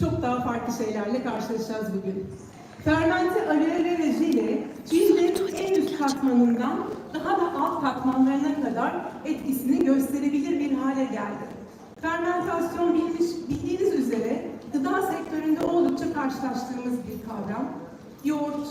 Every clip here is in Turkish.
çok daha farklı şeylerle karşılaşacağız bugün. Fermente vera jeli cildin en üst katmanından daha da alt katmanlarına kadar etkisini gösterebilir bir hale geldi. Fermentasyon bilmiş, bildiğiniz üzere gıda sektöründe oldukça karşılaştığımız bir kavram. Yoğurt,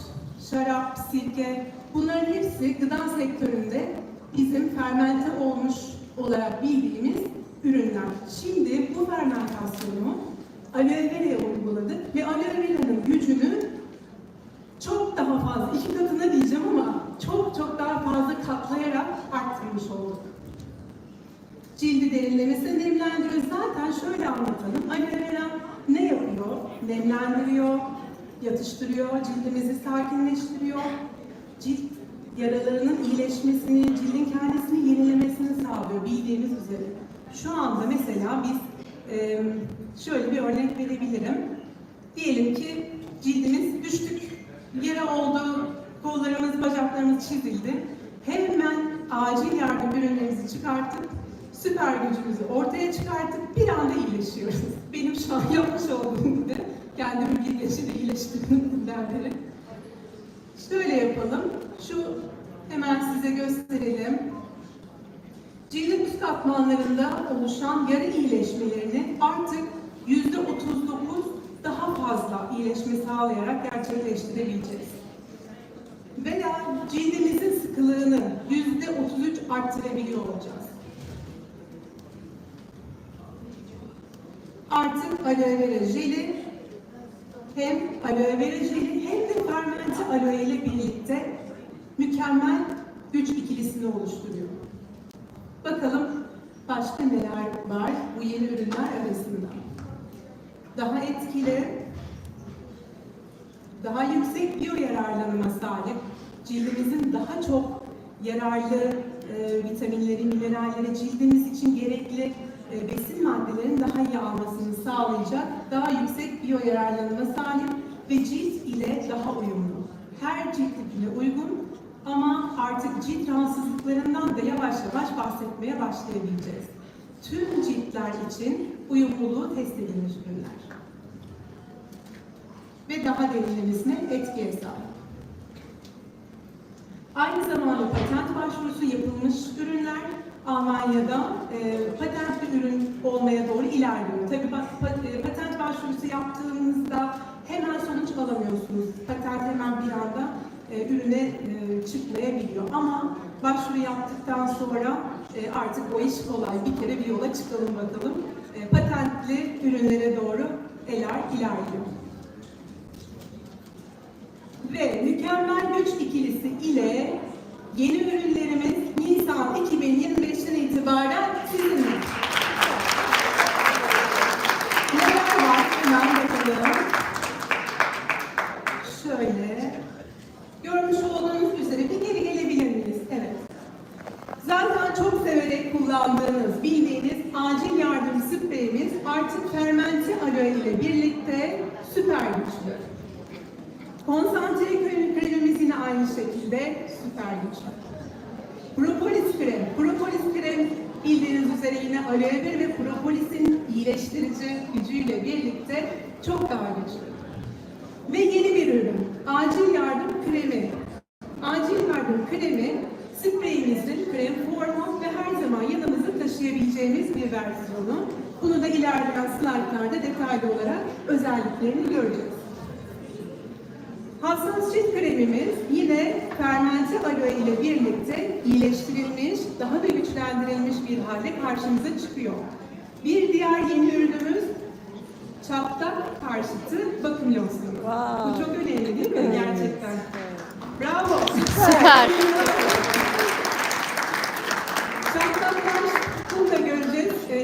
şarap, sirke bunların hepsi gıda sektöründe bizim fermente olmuş olarak bildiğimiz ürünler. Şimdi bu fermentasyonu aloe vera'ya uyguladık ve aloe vera'nın gücünü çok daha fazla, iki katına diyeceğim ama çok çok daha fazla katlayarak arttırmış olduk. Cildi derinlemesine nemlendiriyor. Zaten şöyle anlatalım. Aloe vera ne yapıyor? Nemlendiriyor, yatıştırıyor, cildimizi sakinleştiriyor. Cilt yaralarının iyileşmesini, cildin kendisini yenilemesini sağlıyor bildiğiniz üzere. Şu anda mesela biz e, şöyle bir örnek verebilirim. Diyelim ki cildimiz düştük, yara oldu, kollarımız, bacaklarımız çizildi. Hemen acil yardım ürünlerimizi çıkartıp süper gücümüzü ortaya çıkartıp bir anda iyileşiyoruz. Benim şu an yapmış olduğum gibi kendimi bir yaşıyla iyileştirdiğimden beri. Şöyle yapalım. Şu hemen size gösterelim. Cildin üst katmanlarında oluşan yara iyileşmelerini artık yüzde 39 daha fazla iyileşme sağlayarak gerçekleştirebileceğiz. Veya cildimizin sıkılığını yüzde 33 arttırabiliyor olacağız. Artık aloe vera jeli hem aloe vera jeli hem de fermente aloe ile birlikte mükemmel güç ikilisini oluşturuyor. Bakalım başka neler var bu yeni ürünler arasında. Daha etkili, daha yüksek biyo yararlanıma sahip, cildimizin daha çok yararlı e, vitaminleri, mineralleri, cildimiz için gerekli e, besin maddelerini daha iyi almasını sağlayacak, daha yüksek biyo yararlanıma sahip ve cilt ile daha uyumlu. Her cilt tipine uygun ama artık cilt rahatsızlıklarından da yavaş yavaş bahsetmeye başlayabileceğiz. Tüm ciltler için uyumluluğu test edilmiş ürünler. Ve daha derinlemesine etkiye sahip. Aynı zamanda patent başvurusu yapılmış ürünler Almanya'da e, patentli ürün olmaya doğru ilerliyor. Tabii e, patent başvurusu yaptığınızda hemen sonuç alamıyorsunuz. Patent hemen bir anda e, ürüne e, çıkmayabiliyor. Ama başvuru yaptıktan sonra e, artık o iş kolay. Bir kere bir yola çıkalım bakalım. E, patentli ürünlere doğru eller ilerliyor. Ve mükemmel güç ikilisi ile yeni ürünlerimiz Nisan 2025'ten itibaren sizinle. Neler var? Hemen bakalım. Şöyle. Görmüş olduğunuz üzere bir geri gelebilir miyiz? Evet. Zaten çok severek kullandığınız, bildiğiniz acil yardım spreyimiz artık fermente aloe ile birlikte süper güçlü. Konsantre krem- kremimiz yine aynı şekilde süper güçlü. Propolis krem. Propolis krem bildiğiniz üzere yine aloe vera ve propolisin iyileştirici gücüyle birlikte çok daha güçlü. Ve yeni bir ürün. Acil yardım kremi. Acil yardım kremi spreyimizin krem formu ve her zaman yanımızda taşıyabileceğimiz bir versiyonu. Bunu da ilerleyen slaytlarda detaylı olarak özelliklerini göreceğiz. Hassas cilt kremimiz yine fermente aloe ile birlikte iyileştirilmiş, daha da güçlendirilmiş bir halde karşımıza çıkıyor. Bir diğer yeni ürünümüz çatlak karşıtı bakım losyonu. Wow. Bu çok önemli değil mi gerçekten? Bravo. Süper bunu da göreceğiz. E,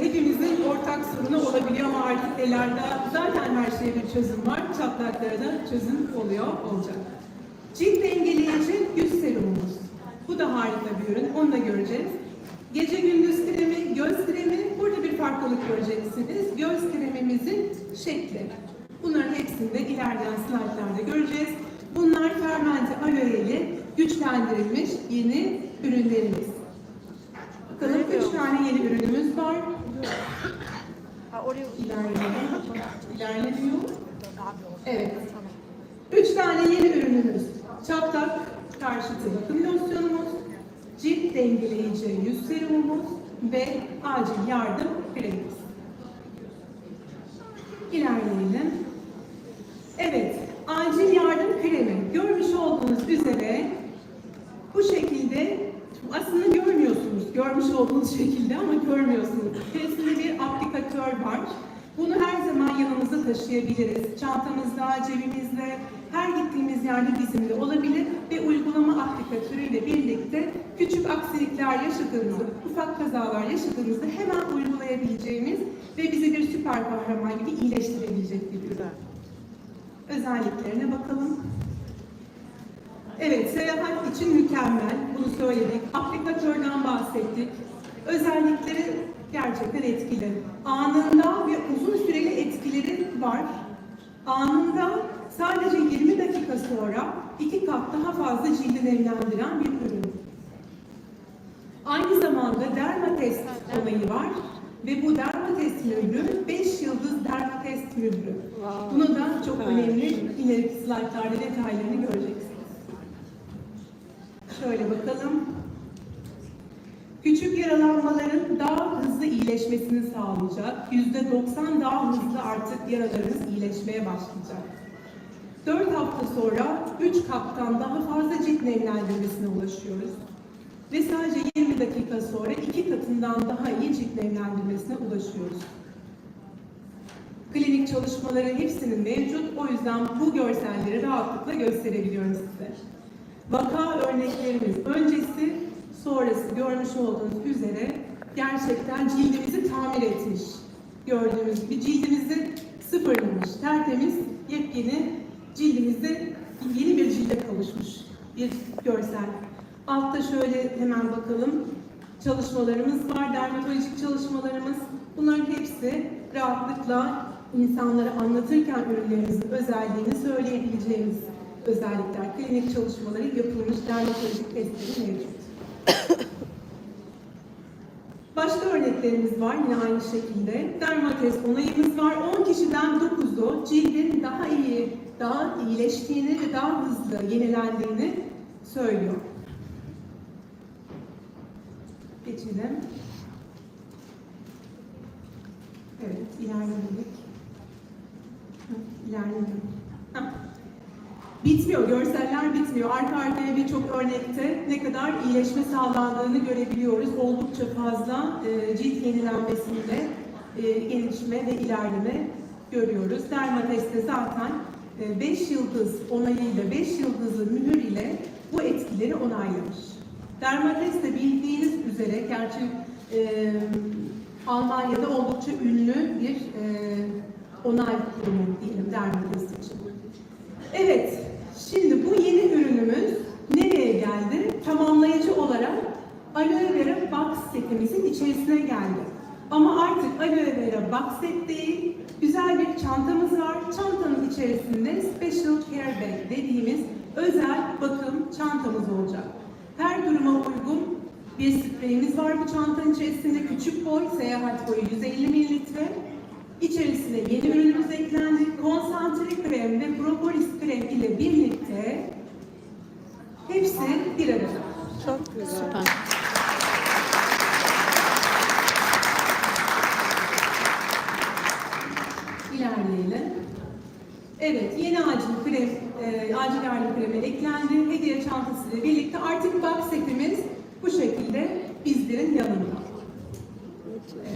ortak sorunu olabiliyor ama artık zaten her şeye bir çözüm var. Çatlaklara da çözüm oluyor, olacak. Cilt dengeleyici yüz serumumuz. Bu da harika bir ürün, onu da göreceğiz. Gece gündüz kremi, göz kremi, burada bir farklılık göreceksiniz. Göz kremimizin şekli. Bunların hepsini de ilerleyen slaytlarda göreceğiz. Bunlar fermente aloe ile güçlendirilmiş yeni ürünlerimiz. Bakalım üç tane yeni ürünümüz var. Oraya İlerleyelim. İlerlemiyor. Evet. Üç tane yeni ürünümüz. Çatlak karşıtı bakım losyonumuz, cilt dengeleyici yüz serumumuz ve acil yardım kremimiz. İlerleyelim. Evet, acil yardım kremi. Görmüş olduğunuz üzere bu şekilde aslında görmüyorsunuz. Görmüş olduğunuz şekilde ama görmüyorsunuz. İçerisinde bir aplikatör var. Bunu her zaman yanımızda taşıyabiliriz. Çantamızda, cebimizde, her gittiğimiz yerde bizimle olabilir ve uygulama aplikatörüyle birlikte küçük aksilikler yaşadığımızda, ufak kazalar yaşadığımızda hemen uygulayabileceğimiz ve bizi bir süper kahraman gibi iyileştirebilecek bir ürün. Özelliklerine bakalım. Evet, seyahat için mükemmel. Bunu söyledik. Aplikatörden bahsettik. Özellikleri gerçekten etkili. Anında ve uzun süreli etkileri var. Anında sadece 20 dakika sonra iki kat daha fazla cildi nemlendiren bir ürün. Aynı zamanda dermatest onayı var ve bu dermatest mührü 5 yıldız dermatest mührü. Bunu da çok önemli ileriki slaytlarda detaylarını göreceksiniz. Şöyle bakalım. Küçük yaralanmaların daha hızlı iyileşmesini sağlayacak. %90 daha hızlı artık yaralarınız iyileşmeye başlayacak. 4 hafta sonra 3 kaptan daha fazla cilt nemlendirmesine ulaşıyoruz. Ve sadece 20 dakika sonra 2 katından daha iyi cilt nemlendirmesine ulaşıyoruz. Klinik çalışmaları hepsinin mevcut. O yüzden bu görselleri rahatlıkla gösterebiliyorum size. Vaka örneklerimiz öncesi, sonrası görmüş olduğunuz üzere gerçekten cildimizi tamir etmiş. Gördüğünüz gibi cildimizi sıfırlamış, tertemiz, yepyeni cildimizi yeni bir cilde kavuşmuş bir görsel. Altta şöyle hemen bakalım. Çalışmalarımız var, dermatolojik çalışmalarımız. Bunların hepsi rahatlıkla insanlara anlatırken ürünlerimizin özelliğini söyleyebileceğimiz özellikler. Klinik çalışmaları yapılmış, dermatolojik testleri mevcut. Başka örneklerimiz var yine aynı şekilde. Dermatest onayımız var. 10 kişiden 9'u cildin daha iyi, daha iyileştiğini ve daha hızlı yenilendiğini söylüyor. Geçelim. Evet, İlerlemedik. Heh. Bitmiyor, görseller bitmiyor. Arka arkaya birçok örnekte ne kadar iyileşme sağlandığını görebiliyoruz. Oldukça fazla e, cilt yenilenmesinde e, gelişme ve ilerleme görüyoruz. Dermatest'te zaten 5 yıldız onayıyla, 5 yıldızlı mühür ile bu etkileri onaylamış. Dermatest de bildiğiniz üzere, gerçi e, Almanya'da oldukça ünlü bir e, onay kurumu diyelim Dermatest için. Evet, şimdi bu yeni ürünümüz nereye geldi? Tamamlayıcı olarak aloe vera box setimizin içerisine geldi. Ama artık aloe vera box set değil, güzel bir çantamız var. Çantanın içerisinde special care bag dediğimiz özel bakım çantamız olacak. Her duruma uygun bir spreyimiz var bu çantanın içerisinde. Küçük boy, seyahat boyu 150 mililitre. İçerisine yeni ürünümüz eklendi. Konsantre krem ve propolis krem ile birlikte hepsi bir arada. Çok güzel. Süper. İlerleyelim. Evet, yeni acil krem, e, acil yardım kremi eklendi. Hediye çantası ile birlikte artık box setimiz bu şekilde bizlerin yanında. Peki,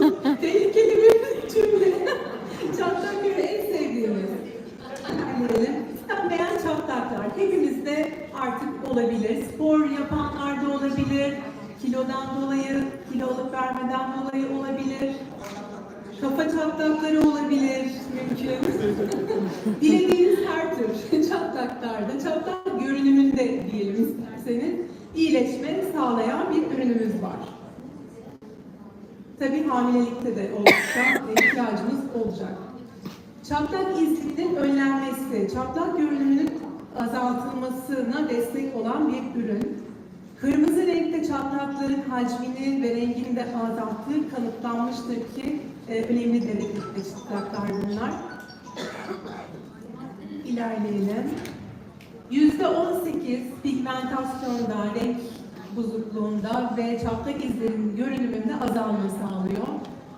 hamilelikte de oldukça ihtiyacınız olacak. Çatlak izinin önlenmesi, çatlak görünümünün azaltılmasına destek olan bir ürün. Kırmızı renkte çatlakların hacmini ve rengini de azalttığı kanıtlanmıştır ki e, önemli derecede çatlaklar bunlar. İlerleyelim. Yüzde 18 pigmentasyonda, renk bozukluğunda ve çatlak izlerinin görünümünde azalma sağlıyor.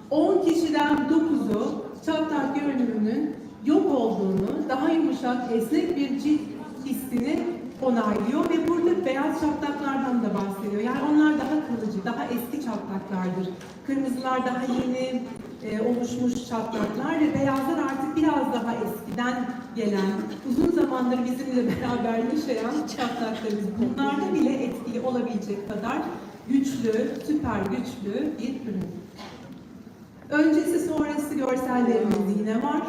10 kişiden 9'u çatlak görünümünün yok olduğunu, daha yumuşak, esnek bir cilt hissini onaylıyor ve burada beyaz çatlaklardan da bahsediyor. Yani onlar daha kalıcı, daha eski çatlaklardır. Kırmızılar daha yeni e, oluşmuş çatlaklar ve beyazlar artık biraz daha eskiden gelen, uzun zamandır bizimle beraber yaşayan çatlaklarımız. Bunlarda bile etkili olabilecek kadar güçlü, süper güçlü bir ürün. Öncesi sonrası görsellerimiz yine var.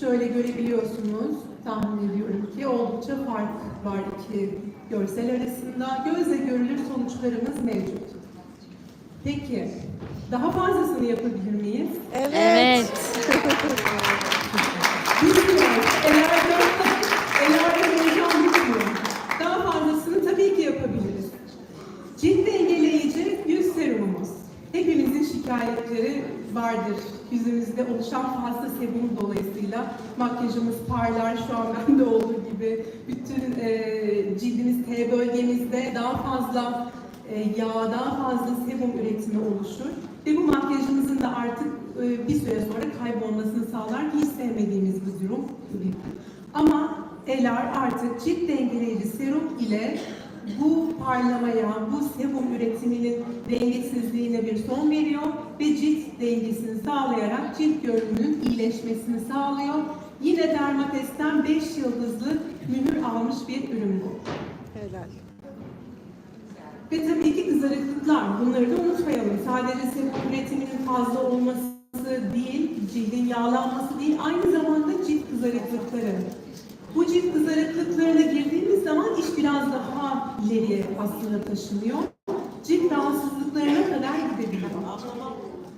Şöyle görebiliyorsunuz, tahmin ediyorum ki oldukça fark var iki görsel arasında. Gözle görülür sonuçlarımız mevcut. Peki, daha fazlasını yapabilir miyiz? Evet. Eğer dörtten, eğer heyecan bitmiyor. Daha fazlasını tabii ki yapabiliriz. Cilt dengeleyici yüz serumumuz. Hepimizin şikayetleri vardır. Yüzümüzde oluşan fazla sebum dolayısıyla makyajımız parlar şu an bende olduğu gibi. Bütün e, cildimiz T bölgemizde daha fazla e, yağ, daha fazla sebum üretimi oluşur. Ve bu makyajımızın da artık e, bir süre sonra kaybolmasını sağlar ki hiç sevmediğimiz bir durum. Ama Elar artık cilt dengeleyici serum ile bu parlamaya, bu sebum üretiminin dengesizliğine bir son veriyor ve cilt dengesini sağlayarak cilt görünümünün iyileşmesini sağlıyor. Yine Dermatest'ten 5 yıldızlı mühür almış bir ürün bu. Helal. Ve tabii ki kızarıklıklar. Bunları da unutmayalım. Sadece sebum üretiminin fazla olması değil, cildin yağlanması değil, aynı zamanda cilt kızarıklıkları. Bu cilt kızarıklıklarına girdiğimiz zaman iş biraz daha ileriye aslında taşınıyor. Cilt rahatsızlıklarına kadar gidebiliyor.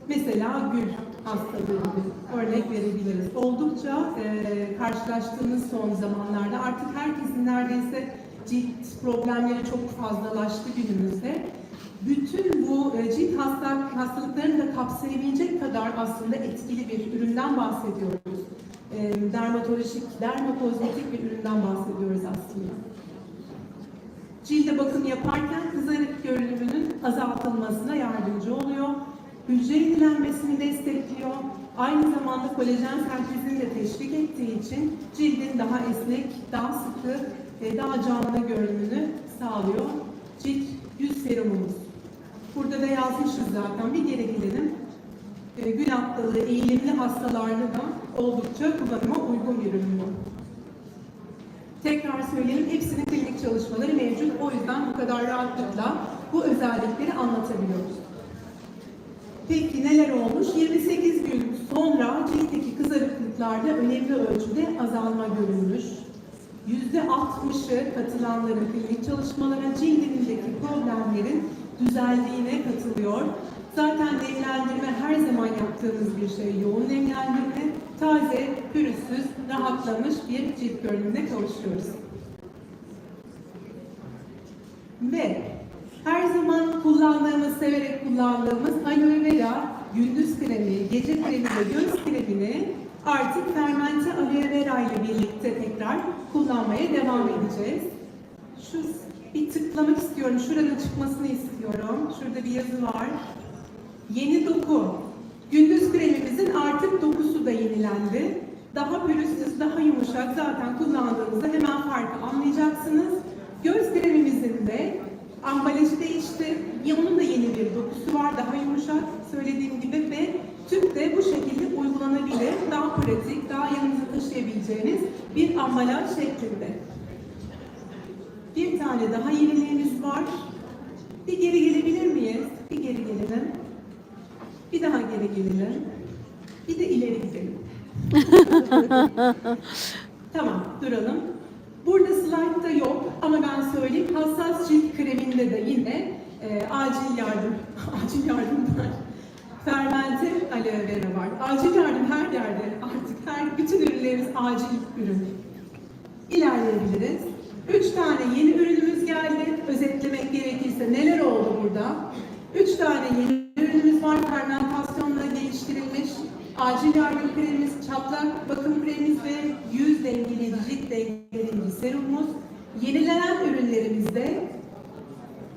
Mesela gül hastalığı gibi örnek verebiliriz. Oldukça e, karşılaştığımız son zamanlarda artık herkesin neredeyse cilt problemleri çok fazlalaştı günümüzde. Bütün bu e, cilt hasta, hastalıklarını da kapsayabilecek kadar aslında etkili bir üründen bahsediyoruz. E, dermatolojik, dermokozmetik bir üründen bahsediyoruz aslında. Cilde bakım yaparken kızarık görünümünün azaltılmasına yardımcı oluyor. Hücre yenilenmesini destekliyor. Aynı zamanda kolajen sentezini de teşvik ettiği için cildin daha esnek, daha sıkı, daha canlı görünümünü sağlıyor. Cilt yüz serumumuz. Burada da yazmışız zaten. Bir geri gelelim. E, Gül eğilimli hastalarda da oldukça kullanıma uygun bir ürün bu. Tekrar söyleyelim, hepsinin klinik çalışmaları mevcut. O yüzden bu kadar rahatlıkla bu özellikleri anlatabiliyoruz. Peki neler olmuş? 28 gün sonra ciltteki kızarıklıklarda önemli ölçüde azalma görülmüş. %60'ı katılanların klinik çalışmalara cildindeki problemlerin düzeldiğine katılıyor. Zaten nemlendirme her zaman yaptığımız bir şey. Yoğun nemlendirme, taze, pürüzsüz, rahatlamış bir cilt görünümüne kavuşuyoruz. Ve her zaman kullandığımız, severek kullandığımız aloe vera gündüz kremi, gece kremi ve göz kremini artık fermente aloe vera ile birlikte tekrar kullanmaya devam edeceğiz. Şu bir tıklamak istiyorum. Şuradan çıkmasını istiyorum. Şurada bir yazı var. Yeni doku. Gündüz kremimizin artık dokusu da yenilendi. Daha pürüzsüz, daha yumuşak. Zaten kullandığınızda hemen farkı anlayacaksınız. Göz kremimizin de ambalajı değişti. Onun da yeni bir dokusu var. Daha yumuşak söylediğim gibi ve tüp de bu şekilde uygulanabilir. Daha pratik, daha yanınıza taşıyabileceğiniz bir ambalaj şeklinde. Bir tane daha yeniliğimiz var. Bir geri gelebilir miyiz? Bir geri gelelim. Bir daha geri gelelim. Bir de ileri gidelim. tamam, duralım. Burada slide'da yok ama ben söyleyeyim. Hassas cilt kreminde de yine e, acil yardım, acil. Aloe vera var. Acil yardım her yerde. Artık her bütün ürünlerimiz acil ürün. İlerleyebiliriz. Üç tane yeni ürünümüz geldi. Özetlemek gerekirse neler oldu burada? Üç tane yeni ürünümüz var. Fermentasyonla geliştirilmiş. Acil yardım kremimiz, çatlak bakım kremimiz ve yüz dengeleyici, dengeleyici serumumuz. Yenilenen ürünlerimizde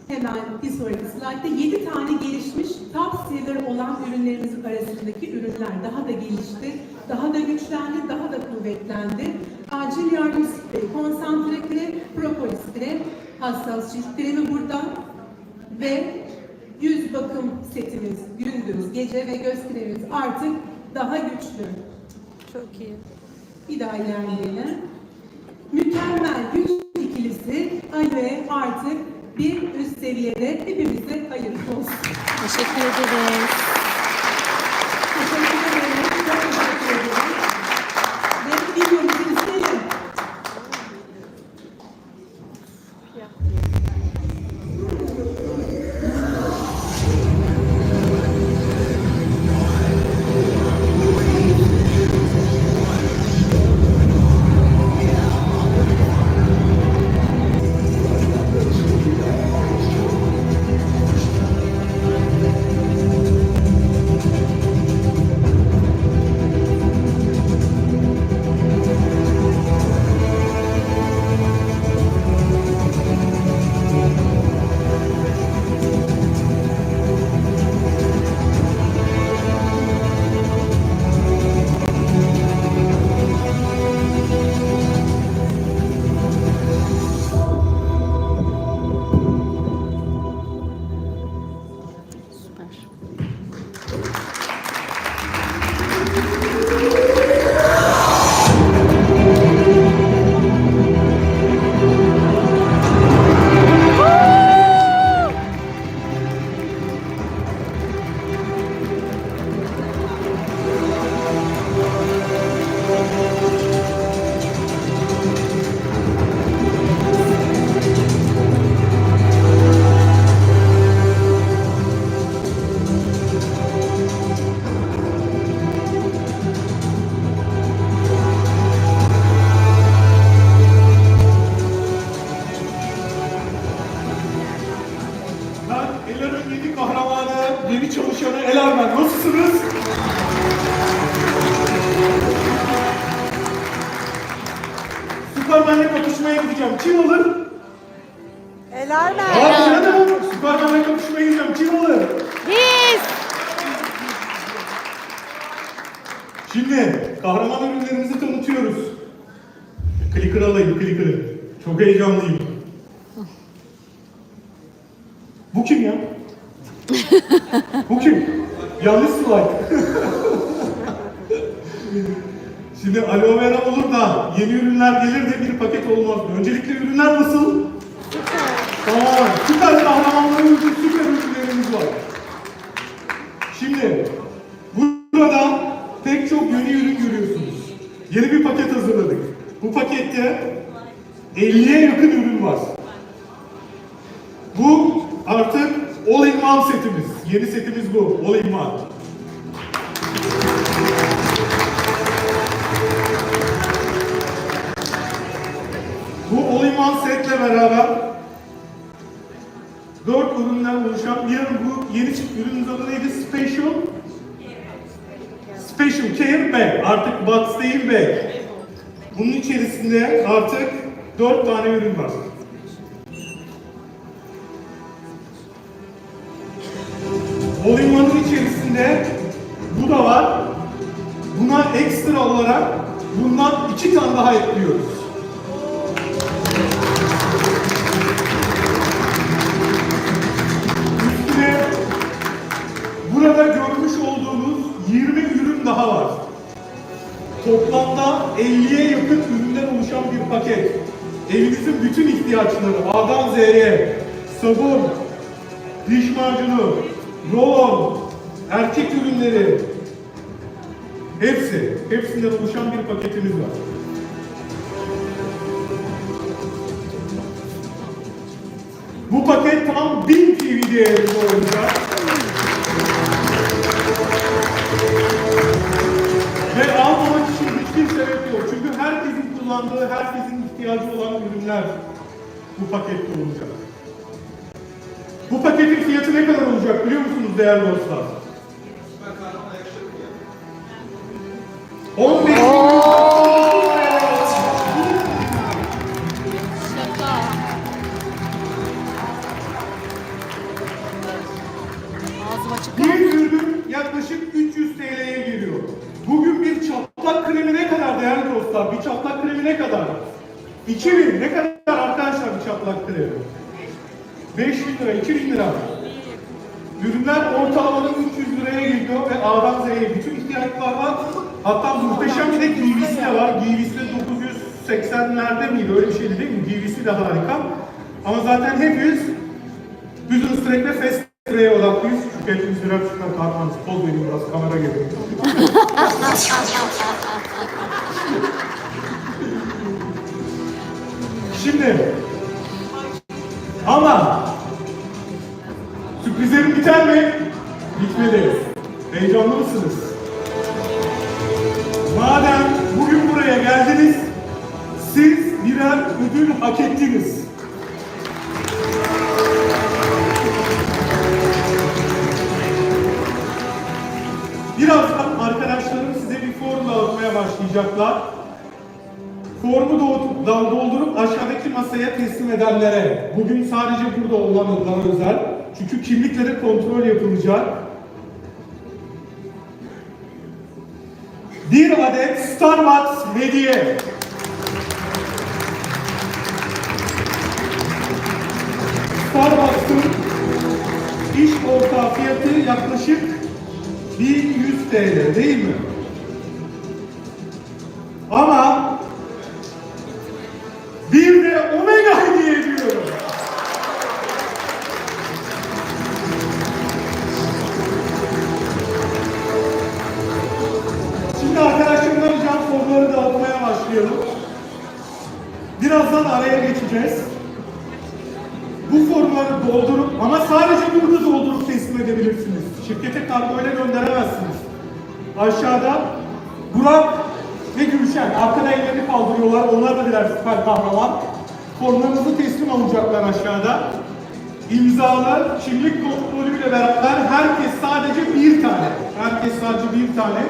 Hemen bir sonraki slaytta 7 tane gelişmiş top seller olan ürünlerimizin arasındaki ürünler daha da gelişti, daha da güçlendi, daha da kuvvetlendi. Acil yardım spreyi, konsantre krem, propolis krem, hassas cilt kremi burada ve yüz bakım setimiz gündüz, gece ve göz kremimiz artık daha güçlü. Çok iyi. Bir daha ilerleyelim. Mükemmel güç ikilisi aloe artık bir üst seviyede hepimize hayırlı olsun. Teşekkür ederiz. Süpermen'le kapışmaya gideceğim. Kim alır? Elarmen. Abi canım. Süpermen'le kapışmaya gideceğim. Kim alır? Biz. Şimdi kahraman ürünlerimizi tanıtıyoruz. Clicker alayım, clicker'ı. Çok heyecanlıyım. Bu kim ya? Bu kim? Yanlış slide. Şimdi aloe vera olur da yeni ürünler gelir de bir paket olmaz. Öncelikle ürünler nasıl? Tamam. Süper kahramanlarımız, süper ürünlerimiz var. Şimdi burada pek çok yeni ürün görüyorsunuz. Yeni bir paket hazırladık. Bu pakette 50'ye yakın ürün var. Bu artık all in one setimiz. Yeni setimiz bu. All in one. Setle beraber dört üründen oluşan bir bu yeni çık ürünün adı neydi? Special Special Care Bag. Artık box değil bag. Bunun içerisinde artık dört tane ürün var. All-in-one'ın içerisinde bu da var. Buna ekstra olarak bundan iki tane daha ekliyoruz. Burada görmüş olduğunuz 20 ürün daha var. Toplamda 50'ye yakın üründen oluşan bir paket. Evinizin bütün ihtiyaçları A'dan Z'ye sabun, diş macunu, rolon, erkek ürünleri hepsi, hepsinden oluşan bir paketimiz var. Bu paket tam 1000 TV değerinde olacak. Bu pakette olacak. Bu paketin fiyatı ne kadar olacak biliyor musunuz değerli dostlar? 5000 lira, 2000 lira. Ürünler ortalama 300 liraya geliyor ve A'dan Z'ye bütün ihtiyaçlar var. Hatta muhteşem bir de GV'si de var. GV'si de 980'lerde miydi? Öyle bir şeydi değil mi? GV'si de harika. Ama zaten hepimiz Track ve Fast Track'e odaklıyız. Çünkü hepimiz birer çıkan kahramanız. Poz verin biraz, kamera geliyor. Şimdi ama sürprizlerim biter mi? Bitmedi. Heyecanlı mısınız? Madem bugün buraya geldiniz, siz birer ödül hak ettiniz. Birazdan arkadaşlarım size bir form dağıtmaya başlayacaklar. Formu doldurup aşağıdaki masaya teslim edenlere, bugün sadece burada olanlara özel, çünkü kimlikleri kontrol yapılacak. Bir adet Starbucks hediye. Starbucks'ın iş ortağı fiyatı yaklaşık 1100 TL değil mi? Ama tane